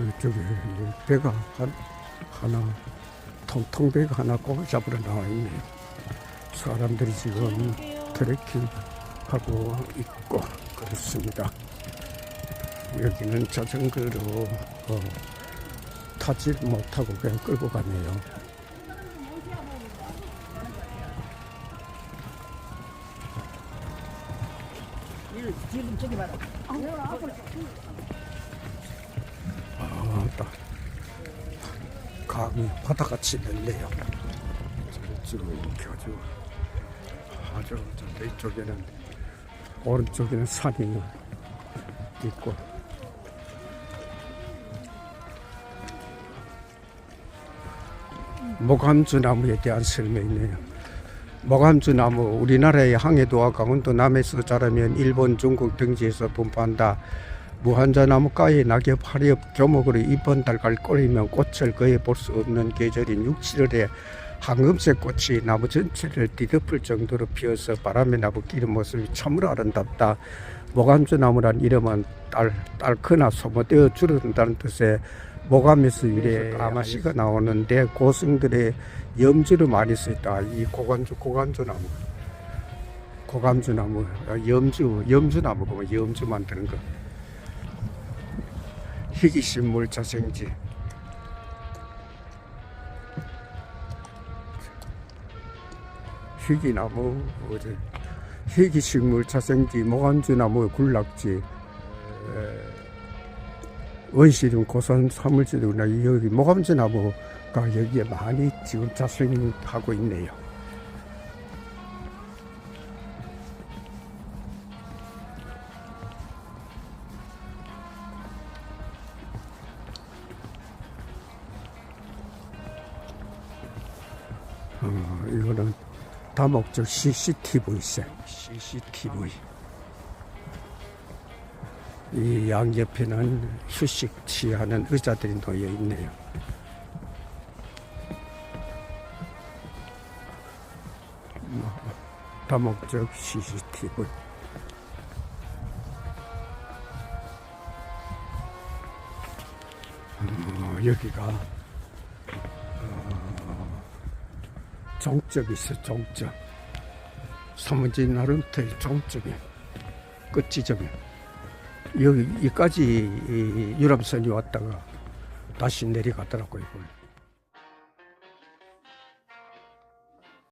이제 배가 한, 하나, 통통 배가 하나 꼭 잡으러 나와 있네요. 사람들이 지금 트레킹 하고 있고 그렇습니다. 여기는 자전거로 어, 타지 못하고 그냥 끌고 가네요. 지금 저기 봐라. 강이 바다같이 넓네요. 쭉 이렇게 아주 저 이쪽에는 오른쪽에는 산이 있고 모감주 나무에 대한 설명이네요. 모감주 나무 우리나라의 항해도와 강원도 남에서 자라면 일본, 중국 등지에서 분포한다. 무한자 나무가의 낙엽, 하렵, 조목으로 이번 달갈 꼴이면 꽃을 거의 볼 수 없는 계절인 6, 7월에 황금색 꽃이 나무 전체를 뒤덮을 정도로 피어서 바람에 나부끼는 모습이 참으로 아름답다. 모감주 나무란 이름은 딸, 딸크나 소모되어 줄어든다는 뜻의 모감에서 유래 아마씨가 나오는데 고승들의 염주를 많이 쓰다. 이 고관주 고관주 나무, 고감주 나무, 염주 염주 나무고 뭐 염주 만드는 거. 희귀식물 자생지. 희귀나무 희귀식물 자생지 모감주나무 군락지 에, 원시등 고산 사물지들이나 여기 모감주나무가 여기에 많이 지금 자생하고 있네요. 어, 이거는 다목적 CCTV 세 CCTV. 이 양옆에는 휴식 취하는 의자들이 놓여 있네요. 뭐, 다목적 CCTV. 어, 여기가 종점이 있어 종점 사문지 나름대로 종점이 끝지점이 여기 여기까지 이 유람선이 왔다가 다시 내려가더라고요.